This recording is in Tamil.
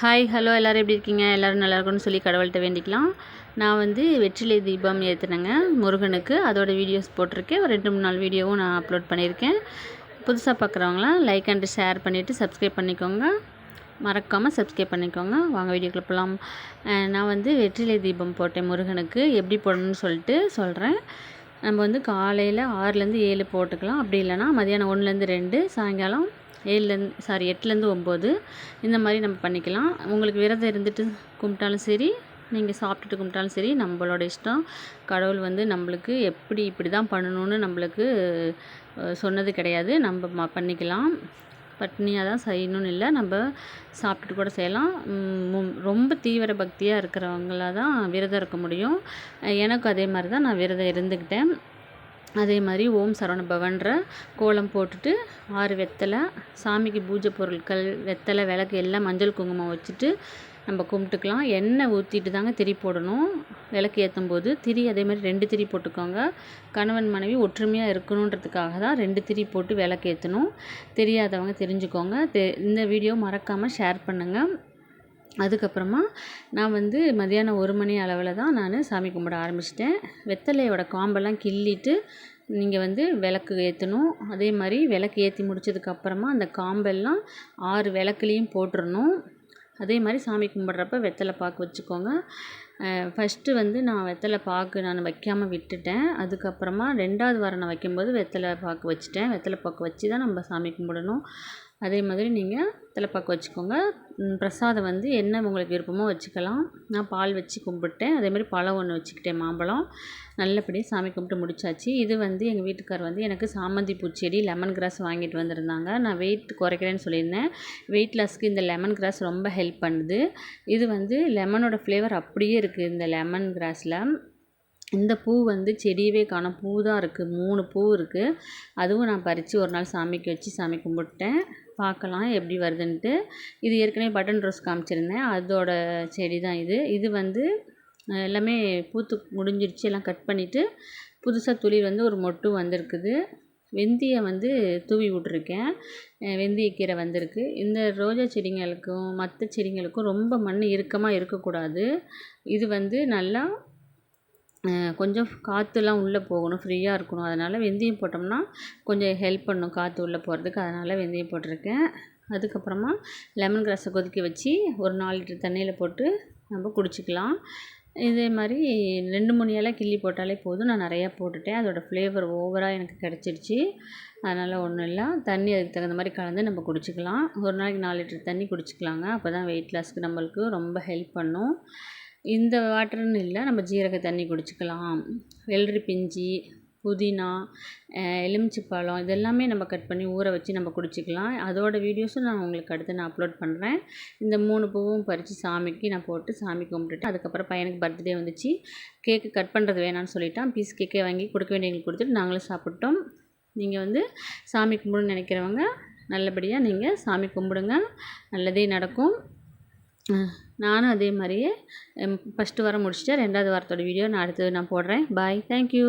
ஹாய் ஹலோ எல்லோரும் எப்படி இருக்கீங்க? எல்லோரும் நல்லா இருக்கும்னு சொல்லி கடவுள்கிட்ட வேண்டிக்கலாம். நான் வந்து வெற்றிலை தீபம் ஏற்றுனேங்க முருகனுக்கு. அதோட வீடியோஸ் போட்டிருக்கேன். ஒரு ரெண்டு மூணு நாள் வீடியோவும் நான் அப்லோட் பண்ணியிருக்கேன். புதுசாக பார்க்குறவங்களாம் லைக் அண்ட் ஷேர் பண்ணிவிட்டு சப்ஸ்கிரைப் பண்ணிக்கோங்க. மறக்காமல் சப்ஸ்கிரைப் பண்ணிக்கோங்க. வாங்க வீடியோக்குள்ள போகலாம் நான் வந்து வெற்றிலை தீபம் போட்டேன் முருகனுக்கு. எப்படி போடணும்னு சொல்லிட்டு சொல்கிறேன் நம்ம வந்து காலையில் ஆறுலேருந்து ஏழு போட்டுக்கலாம். அப்படி இல்லைனா மதியானம் ஒன்றுலேருந்து ரெண்டு சாயங்காலம் ஏழுலேருந்து சாரி எட்டுலேருந்து ஒம்பது இந்த மாதிரி நம்ம பண்ணிக்கலாம். உங்களுக்கு விரதம் இருந்துட்டு கும்பிட்டாலும் சரி நீங்கள் சாப்பிட்டுட்டு கும்பிட்டாலும் சரி நம்மளோட இஷ்டம். கடவுள் வந்து நம்மளுக்கு எப்படி இப்படி தான் பண்ணணும்னு நம்மளுக்கு சொன்னது கிடையாது. நம்ம ம பண்ணிக்கலாம். பட்னியாக தான் செய்யணும்னு இல்லை. நம்ம சாப்பிட்டுட்டு கூட செய்யலாம். ரொம்ப தீவிர பக்தியாக இருக்கிறவங்களாக தான் விரதம் இருக்க முடியும். எனக்கும் அதே மாதிரி தான் நான் விரதம் இருந்துக்கிட்டேன் அதே மாதிரி ஓம் சரவண பவன்ற கோலம் போட்டுட்டு ஆறு வெத்தலை சாமிக்கு பூஜை பொருட்கள் வெத்தலை விளக்கு எல்லாம் மஞ்சள் குங்குமம் வச்சுட்டு நம்ம கும்பிட்டுக்கலாம். எண்ணெய் ஊற்றிட்டு தாங்க திரி போடணும். விளக்கு ஏற்றும் போது திரி அதே மாதிரி ரெண்டு திரி போட்டுக்கோங்க. கணவன் மனைவி ஒற்றுமையாக இருக்கணுன்றதுக்காக தான் ரெண்டு திரி போட்டு விளக்கு ஏற்றணும் தெரியாதவங்க தெரிஞ்சுக்கோங்க. தெ இந்த வீடியோ மறக்காமல் ஷேர் பண்ணுங்கள் அதுக்கப்புறமா நான் வந்து மதியானம் ஒரு மணி அளவில் தான் நான் சாமி கும்பிட ஆரம்பிச்சிட்டேன். வெத்தலையோட காம்பெல்லாம் கிள்ளிட்டு நீங்கள் வந்து விளக்கு ஏற்றணும் அதே மாதிரி விளக்கு ஏற்றி முடிச்சதுக்கப்புறமா அந்த காம்பெல்லாம் ஆறு விளக்குலேயும் போட்டுடணும் அதே மாதிரி சாமி கும்பிட்றப்ப வெத்தலை பாக்கு வச்சுக்கோங்க. ஃபஸ்ட்டு வந்து நான் வெத்தலை பாக்கு நான் வைக்காமல் விட்டுட்டேன். அதுக்கப்புறமா ரெண்டாவது வாரம் நான் வைக்கும்போது வெத்தலை பாக்கு வச்சுட்டேன். வெத்தலை பாக்கு வச்சு தான் நம்ம சாமி கும்பிடணும். அதே மாதிரி நீங்கள் தலைப்பாக்கு வச்சுக்கோங்க. பிரசாதம் வந்து என்ன உங்களுக்கு விருப்பமோ வச்சுக்கலாம். நான் பால் வச்சு கும்பிட்டேன். அதேமாதிரி பழம் ஒன்று வச்சுக்கிட்டேன் மாம்பழம். நல்லபடியாக சாமி கும்பிட்டு முடிச்சாச்சு. இது வந்து எங்கள் வீட்டுக்கார் வந்து எனக்கு சாமந்தி பூச்செடி லெமன் கிராஸ் வாங்கிட்டு வந்திருந்தாங்க. நான் வெயிட் குறைக்கிறேன்னு சொல்லியிருந்தேன். வெயிட் லாஸ்க்கு இந்த லெமன் கிராஸ் ரொம்ப ஹெல்ப் பண்ணுது. இது வந்து லெமனோட ஃப்ளேவர் அப்படியே இருக்குது இந்த லெமன் கிராஸில் இந்த பூ வந்து செடியவே காணும். பூ தான் இருக்குது மூணு பூ இருக்குது அதுவும் நான் பறித்து ஒரு நாள் சாமிக்கு வச்சு சாமி கும்பிட்டேன். பார்க்கலாம் எப்படி வருதுன்ட்டு. இது ஏற்கனவே பட்டன் ரோஸ் காமிச்சிருந்தேன். அதோட செடி தான் இது. இது வந்து எல்லாமே பூத்து முடிஞ்சிருச்சு. எல்லாம் கட் பண்ணிவிட்டு புதுசாக துளிர் வந்து ஒரு மொட்டு வந்திருக்குது. வெந்தியை வந்து தூவி விட்ருக்கேன் வெந்தயக்கீரை வந்திருக்கு. இந்த ரோஜா செடிங்களுக்கும் மற்ற செடிங்களுக்கும் ரொம்ப மண் இறுக்கமாக இருக்கக்கூடாது. இது வந்து நல்லா கொஞ்சம் காற்றுலாம் உள்ளே போகணும் ஃப்ரீயாக இருக்கணும். அதனால் வெந்தயம் போட்டோம்னா கொஞ்சம் ஹெல்ப் பண்ணும் காற்று உள்ளே போகிறதுக்கு அதனால் வெந்தயம் போட்டிருக்கேன். அதுக்கப்புறமா லெமன் கிராஸை கொதிக்க வச்சு ஒரு நாலு லிட்டர் தண்ணியில் போட்டு நம்ம குடிச்சிக்கலாம். இதே மாதிரி ரெண்டு மூணு இலை கிள்ளி போட்டாலே போதும். நான் நிறையா போட்டுட்டேன். அதோடய ஃப்ளேவர் ஓவராக எனக்கு கிடச்சிருச்சு அதனால் ஒன்றும் இல்லை. தண்ணி அதுக்கு தகுந்த மாதிரி கலந்து நம்ம குடிச்சிக்கலாம். ஒரு நாளைக்கு நாலு லிட்டர் தண்ணி குடிச்சிக்கலாங்க. அப்போ தான் வெயிட் லாஸ்க்கு நம்மளுக்கு ரொம்ப ஹெல்ப் பண்ணும். இந்த வாட்டர்னு இல்லை நம்ம ஜீரக தண்ணி குடிச்சிக்கலாம். வெள்ளரி பிஞ்சு புதினா எலுமிச்சைப்பழம் இதெல்லாமே நம்ம கட் பண்ணி ஊற வச்சு நம்ம குடிச்சிக்கலாம். அதோடய வீடியோஸும் நான் உங்களுக்கு அடுத்து நான் அப்லோட் பண்ணுறேன் இந்த மூணு பூவும் பறித்து சாமிக்கு நான் போட்டு சாமி கும்பிட்டுட்டு அதுக்கப்புறம் பையனுக்கு பர்த்டே வந்துச்சு. கேக்கு கட் பண்ணுறது வேணான்னு சொல்லிட்டான். பீஸ் கேக்கே வாங்கி கொடுக்க வேண்டியவங்களுக்கு கொடுத்துட்டு நாங்களும் சாப்பிட்டோம். நீங்கள் வந்து சாமி கும்பிடுன்னு நினைக்கிறவங்க நல்லபடியாக நீங்கள் சாமி கும்பிடுங்க. நல்லதே நடக்கும். நானும் அதே மாதிரியே ஃபஸ்ட்டு வாரம் முடிச்சுட்டேன் ரெண்டாவது வாரத்தோட வீடியோ நான் அடுத்தது நான் போடுறேன். Bye thank you